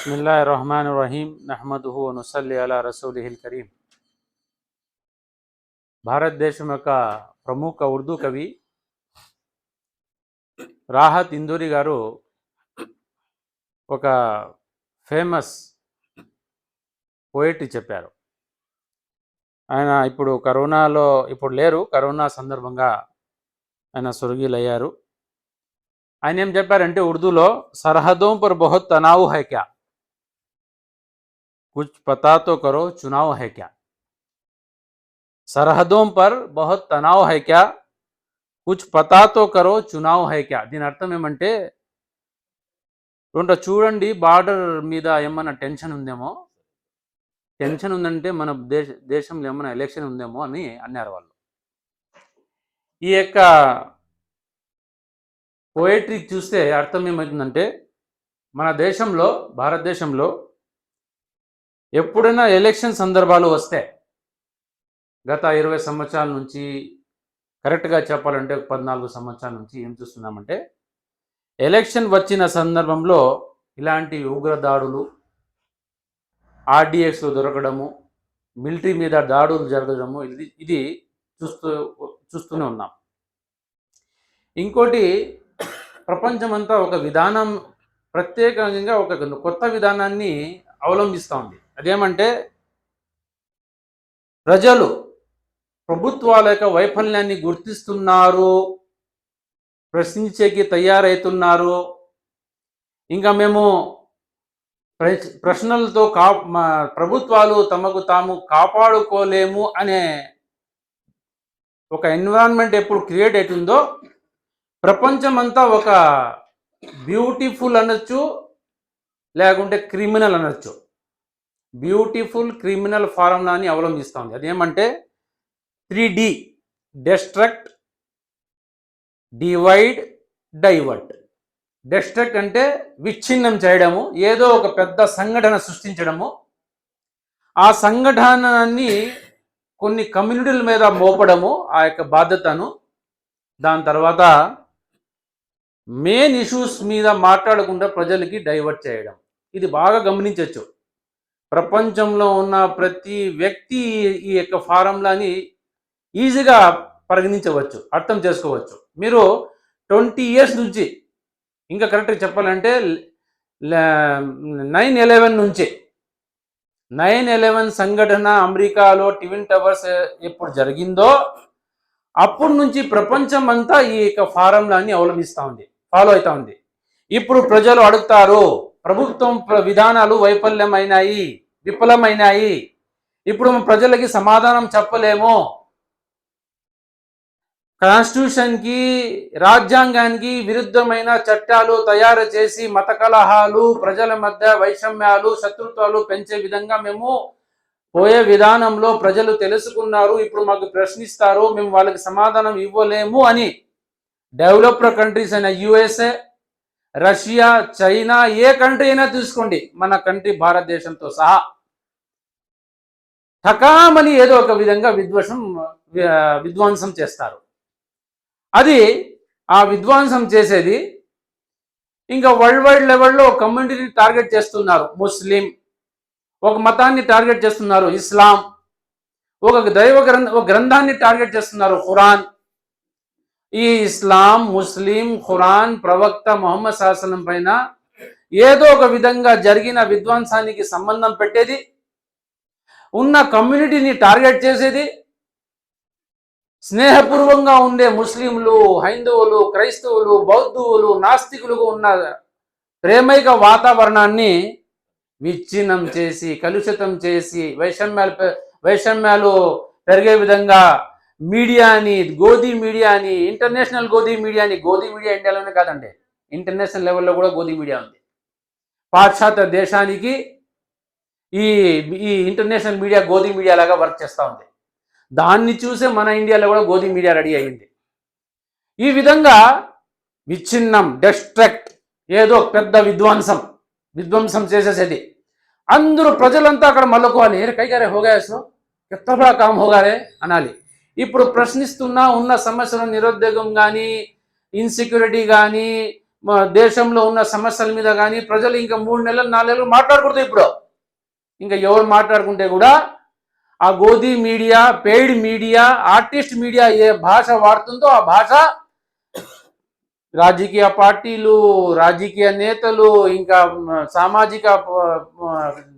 బస్మిల్లాహమానురహీం నహ్మదుహు నుసల్లి అలా రసూలిహిల్ కరీం భారతదేశం యొక్క ప్రముఖ ఉర్దూ కవి రాహత్ ఇందూరి గారు ఒక ఫేమస్ పోయిట్ చెప్పారు. ఆయన ఇప్పుడు కరోనాలో ఇప్పుడు లేరు. కరోనా సందర్భంగా ఆయన సురగీలయ్యారు. ఆయన ఏం చెప్పారంటే ఉర్దూలో సరహదోంపర్ బహుత్ తనావు హైక్యా कुछ पता तो करो चुनाव है क्या सरहदों पर बहुत तनाव है क्या కుచ్ పతాతో కరో చునావ్ హై క్యా దీని అర్థం ఏమంటే రెండు చూడండి బార్డర్ మీద ఏమన్నా టెన్షన్ ఉందేమో టెన్షన్ ఉందంటే మన దేశ దేశంలో ఏమైనా ఎలక్షన్ ఉందేమో అని అన్నారు వాళ్ళు ఈ యొక్క పోయట్రీ చూస్తే అర్థం ఏమవుతుందంటే మన దేశంలో భారతదేశంలో ఎప్పుడైనా ఎలక్షన్ సందర్భాలు వస్తే గత ఇరవై సంవత్సరాల నుంచి కరెక్ట్గా చెప్పాలంటే పద్నాలుగు సంవత్సరాల నుంచి ఏం చూస్తున్నామంటే ఎలక్షన్ వచ్చిన సందర్భంలో ఇలాంటి ఉగ్రదాడులు ఆర్డిఎక్స్లు దొరకడము మిలిటరీ మీద దాడులు జరగడము ఇది ఇది చూస్తూ చూస్తూనే ఉన్నాం. ఇంకోటి ప్రపంచమంతా ఒక విధానం ప్రత్యేకంగా ఒక కొత్త విధానాన్ని అవలంబిస్తూ ఉంది. అదేమంటే ప్రజలు ప్రభుత్వాల యొక్క వైఫల్యాన్ని గుర్తిస్తున్నారు ప్రశ్నించేకి తయారవుతున్నారు ఇంకా మేము ప్ర- ప్రశ్నలతో కా మా ప్రభుత్వాలు తమకు తాము కాపాడుకోలేము అనే ఒక ఎన్విరాన్మెంట్ ఎప్పుడు క్రియేట్ అవుతుందో ప్రపంచమంతా ఒక బ్యూటిఫుల్ అనొచ్చు లేకుంటే క్రిమినల్ అనొచ్చు. బ్యూటిఫుల్ క్రిమినల్ ఫార్ములాని అవలంబిస్తుంది అదేమంటే three D destruct divide divert. Destruct అంటే విచ్ఛిన్నం చేయడము ఏదో ఒక పెద్ద సంఘటన సృష్టించడము. ఆ సంఘటనని కొన్ని కమ్యూనిటీల మీద మోపడము ఆ యొక్క బాధ్యతను. దాని తర్వాత మెయిన్ ఇష్యూస్ మీద మాట్లాడకుండా ప్రజలకి డైవర్ట్ చేయడం. ఇది బాగా గమనించవచ్చు ప్రపంచంలో ఉన్న ప్రతి వ్యక్తి ఈ యొక్క ఫారంలాని ఈజీగా పరిగణించవచ్చు అర్థం చేసుకోవచ్చు. మీరు ట్వంటీ ఇయర్స్ నుంచి ఇంకా కరెక్ట్గా చెప్పాలంటే నైన్ ఎలెవెన్ నుంచి నైన్ ఎలెవెన్ సంఘటన అమెరికాలో ట్విన్ టవర్స్ ఎప్పుడు జరిగిందో అప్పటి నుంచి ప్రపంచం అంతా ఈ యొక్క ఫారంలాన్ని అవలంబిస్తూ ఉంది ఫాలో అవుతూ ఉంది. ఇప్పుడు ప్రజలు అడుగుతారు ప్రభుత్వం విధానాలు వైఫల్యమైనాయి విఫలమైనాయి. ఇప్పుడు ప్రజలకి సమాధానం చెప్పలేము. కాన్స్టిట్యూషన్కి రాజ్యాంగానికి విరుద్ధమైన చట్టాలు తయారు చేసి మత కలహాలు ప్రజల మధ్య వైషమ్యాలు శత్రుత్వాలు పెంచే విధంగా మేము పోయే విధానంలో ప్రజలు తెలుసుకున్నారు. ఇప్పుడు మాకు ప్రశ్నిస్తారు మేము వాళ్ళకి సమాధానం ఇవ్వలేము అని. డెవలప్డ్ కంట్రీస్ అయిన యుఎస్ఏ రష్యా చైనా ఏ కంట్రీ అయినా తీసుకోండి మన కంట్రీ భారతదేశంతో సహా. ఠకామని ఏదో ఒక విధంగా విధ్వసం విధ్వంసం చేస్తారు. అది ఆ విధ్వంసం చేసేది ఇంకా వరల్డ్ వైడ్ లెవెల్లో కమ్యూనిటీని టార్గెట్ చేస్తున్నారు. ముస్లిం ఒక మతాన్ని టార్గెట్ చేస్తున్నారు. ఇస్లాం ఒక దైవ గ్రంథ ఒక గ్రంథాన్ని టార్గెట్ చేస్తున్నారు. ఖురాన్. ఈ ఇస్లాం ముస్లిం ఖురాన్ ప్రవక్త మొహమ్మద్ శాసనం పైన ఏదో ఒక విధంగా జరిగిన విధ్వంసానికి సంబంధం పెట్టేది ఉన్న కమ్యూనిటీని టార్గెట్ చేసేది స్నేహపూర్వంగా ఉండే ముస్లింలు హైందువులు క్రైస్తవులు బౌద్ధువులు నాస్తికులుగా ఉన్న ప్రేమైక వాతావరణాన్ని విచ్ఛిన్నం చేసి కలుషితం చేసి వైషమ్యాలు వైషమ్యాలు పెరిగే విధంగా మీడియాని గోధీ మీడియాని ఇంటర్నేషనల్ గోధీ మీడియాని గోధీ మీడియా ఇండియాలోనే కాదండి. ఇంటర్నేషనల్ లెవెల్లో కూడా గోధీ మీడియా ఉంది. పాశ్చాత్య దేశానికి ఈ ఈ ఇంటర్నేషనల్ మీడియా గోధీ మీడియా లాగా వర్క్ చేస్తూ ఉంది. దాన్ని చూసే మన ఇండియాలో కూడా గోధీ మీడియా రెడీ అయ్యింది. ఈ విధంగా విచ్ఛిన్నం డెస్ట్రక్ట్ ఏదో పెద్ద విధ్వంసం విధ్వంసం చేసేసేది. అందరూ ప్రజలంతా అక్కడ మళ్ళకోవాలి ఏ కైగారే హోగాయసు ఎత్తబడా కామ్ హోగారే? అనాలి. ఇప్పుడు ప్రశ్నిస్తున్న ఉన్న సమస్యల నిరుద్యోగం కానీ ఇన్సెక్యూరిటీ కానీ దేశంలో ఉన్న సమస్యల మీద కానీ ప్రజలు ఇంకా మూడు నెలలు నాలుగు నెలలు మాట్లాడకూడదు ఇప్పుడు. ఇంకా ఎవరు మాట్లాడుకుంటే కూడా ఆ godi media paid media artist media ఏ భాష వాడుతుందో ఆ భాష రాజకీయ పార్టీలు రాజకీయ నేతలు ఇంకా సామాజిక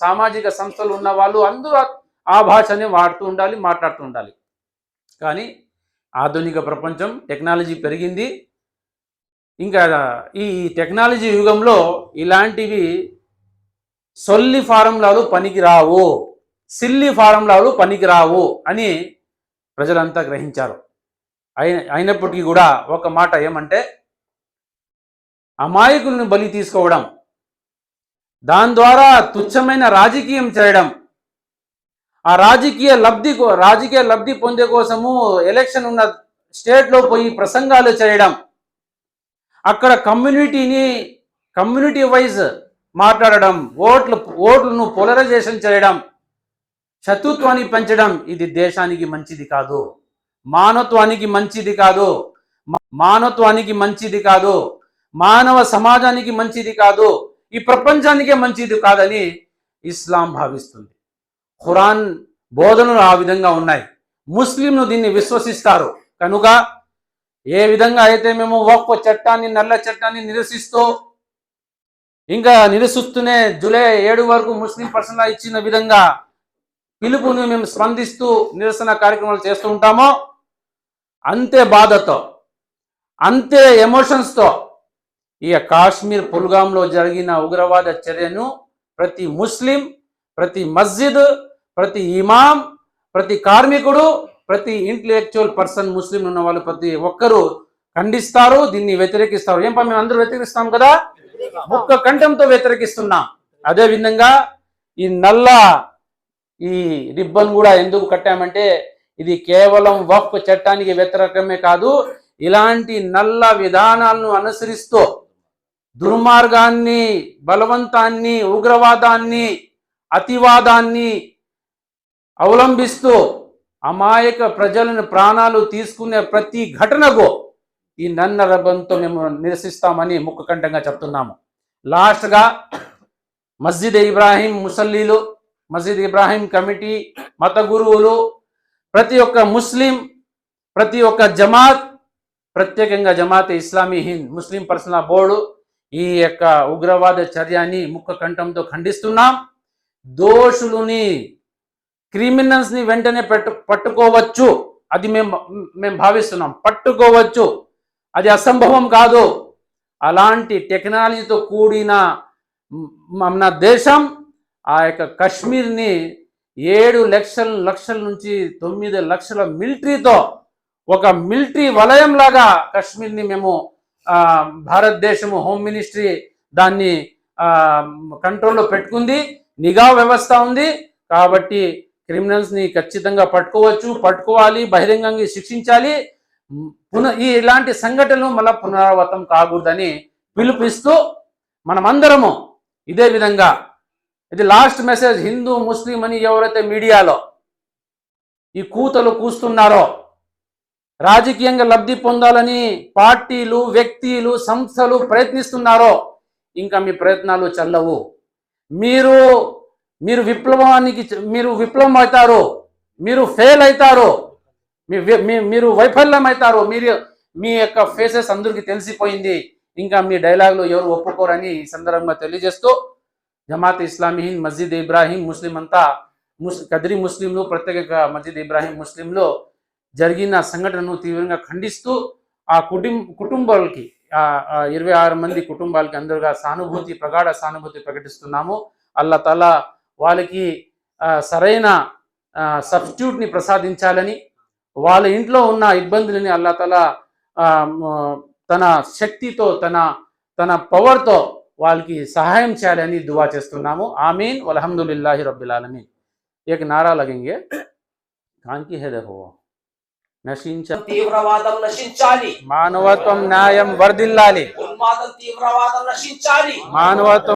సామాజిక సంస్థలు ఉన్న వాళ్ళు అందరూ ఆ- ఆ భాషని వాడుతూ ఉండాలి మాట్లాడుతూ ఉండాలి. కానీ ఆధునిక ప్రపంచం టెక్నాలజీ పెరిగింది. ఇంకా ఈ టెక్నాలజీ యుగంలో ఇలాంటివి సొల్లి ఫారంలాలు పనికిరావు సిల్లి ఫారంలాలు పనికిరావు అని ప్రజలంతా గ్రహించారు. అయిన అయినప్పటికీ కూడా ఒక మాట ఏమంటే అమాయకులను బలి తీసుకోవడం దాని ద్వారా తుచ్చమైన రాజకీయం చేయడం ఆ రాజకీయ లబ్ధి కో- రాజకీయ లబ్ధి పొందే కోసము ఎలక్షన్ ఉన్న స్టేట్లో పోయి ప్రసంగాలు చేయడం. అక్కడ కమ్యూనిటీని కమ్యూనిటీ వైజ్ మాట్లాడడం ఓట్లు ఓట్లను పోలరైజేషన్ చేయడం శత్రుత్వాన్ని పెంచడం ఇది దేశానికి మంచిది కాదు. మానవత్వానికి మంచిది కాదు. మానవత్వానికి మంచిది కాదు. మానవ సమాజానికి మంచిది కాదు. ఈ ప్రపంచానికే మంచిది కాదని ఇస్లాం భావిస్తుంది. ఖురాన్ బోధనలు ఆ విధంగా ఉన్నాయి. ముస్లింలు దీన్ని విశ్వసిస్తారు. కనుక ఏ విధంగా అయితే మేము ఒక్క చట్టాన్ని నల్ల చట్టాన్ని నిరసిస్తూ ఇంకా నిరసిస్తూనే జూలై ఏడు వరకు ముస్లిం పర్సనల్ ఇచ్చిన విధంగా పిలుపుని మేము స్పందిస్తూ నిరసన కార్యక్రమాలు చేస్తూ ఉంటామో అంతే బాధతో అంతే ఎమోషన్స్తో ఈ కాశ్మీర్ పుల్గాంలో జరిగిన ఉగ్రవాద చర్యను ప్రతి ముస్లిం ప్రతి మస్జిద్ ప్రతి ఇమాం ప్రతి కార్మికుడు ప్రతి ఇంటలెక్చువల్ పర్సన్ ముస్లిం ఉన్న వాళ్ళు ప్రతి ఒక్కరూ ఖండిస్తారు దీన్ని వ్యతిరేకిస్తారు. ఏం పా మేము అందరూ వ్యతిరేకిస్తాం కదా? ఒక్క కంఠంతో వ్యతిరేకిస్తున్నాం. అదే విధంగా ఈ నల్ల ఈ రిబ్బన్ కూడా ఎందుకు కట్టామంటే ఇది కేవలం వక్ఫ్ చట్టానికి వ్యతిరేకమే కాదు ఇలాంటి నల్ల విధానాలను అనుసరిస్తూ దుర్మార్గాన్ని బలవంతాన్ని ఉగ్రవాదాన్ని అతివాదాన్ని అవలంబిస్తూ అమాయక ప్రజలను ప్రాణాలు తీసుకునే ప్రతి ఘటనకు ఈ నన్న రబంతో మేము నిరసిస్తామని ముఖకంఠంగా చెప్తున్నాము. లాస్ట్గా మస్జిద్ ఇబ్రాహీం ముసల్లీలు మస్జిద్ ఇబ్రాహీం కమిటీ మత గురువులు ప్రతి ఒక్క ముస్లిం ప్రతి ఒక్క జమాత్ ప్రత్యేకంగా Jamaat Islami Hind Muslim personal board ఈ యొక్క ఉగ్రవాద చర్యని ముక్క కంఠంతో ఖండిస్తున్నాం. దోషులుని క్రిమినల్స్ని వెంటనే పెట్టు పట్టుకోవచ్చు. అది మేము మేము భావిస్తున్నాం. పట్టుకోవచ్చు. అది అసంభవం కాదు. అలాంటి టెక్నాలజీతో కూడిన మన దేశం ఆ యొక్క కశ్మీర్ని ఏడు లక్షల లక్షల నుంచి తొమ్మిది లక్షల మిలిటరీతో ఒక మిలిటరీ వలయం లాగా కశ్మీర్ని మేము భారతదేశము హోమ్ మినిస్ట్రీ దాన్ని కంట్రోల్లో పెట్టుకుంది. నిఘా వ్యవస్థ ఉంది. కాబట్టి క్రిమినల్స్ని ఖచ్చితంగా పట్టుకోవచ్చు పట్టుకోవాలి బహిరంగంగా శిక్షించాలి. పున ఈ ఇలాంటి సంఘటనలు మళ్ళా పునరావృతం కాకూడదని పిలుపిస్తూ మనమందరము ఇదే విధంగా ఇది లాస్ట్ మెసేజ్ హిందూ ముస్లిం అని ఎవరైతే మీడియాలో ఈ కూతలు కూస్తున్నారో రాజకీయంగా లబ్ధి పొందాలని పార్టీలు వ్యక్తులు సంస్థలు ప్రయత్నిస్తున్నారో ఇంకా మీ ప్రయత్నాలు చల్లవు. మీరు మీరు విప్లవానికి మీరు విప్లవం అవుతారు మీరు ఫెయిల్ అవుతారు మీ మీ- మీరు వైఫల్యం అవుతారు మీరు మీ యొక్క ఫేసెస్ అందరికీ తెలిసిపోయింది. ఇంకా మీ డైలాగులు ఎవరు ఒప్పుకోరని ఈ సందర్భంగా తెలియజేస్తూ జమాత్ ఇస్లామీ హింద్ మస్జిద్ ఇబ్రాహీం ముస్లిం అంతా ముస్ కదిరి ముస్లింలు ప్రత్యేకంగా మస్జిద్ ఇబ్రాహీం ముస్లింలో జరిగిన సంఘటనను తీవ్రంగా ఖండిస్తూ ఆ కుటుంబ కుటుంబాలకి ఇరవై ఆరు మంది కుటుంబాలకి అందరుగా సానుభూతి ప్రగాఢ సానుభూతి ప్రకటిస్తున్నాము. అల్లా తల వాళ్ళకి సరైన సబ్స్టిట్యూట్ని ప్రసాదించాలని వాళ్ళ ఇంట్లో ఉన్న ఇబ్బందులని అల్లా తల తన శక్తితో తన తన పవర్తో వాళ్ళకి సహాయం చేయాలని దువా చేస్తున్నాము. ఆమెన్. అలహమ్దుల్లాహి రబ్బిల్ ఆలమీన్. ఏక నారా లగింగే. కాంకి హే నశించ తీవ్రవాదం నశించాలి. మానవత్వం న్యాయం వర్ధిల్లాలి. ఉన్మాదం తీవ్రవాదం నశించాలి. మానవత్వం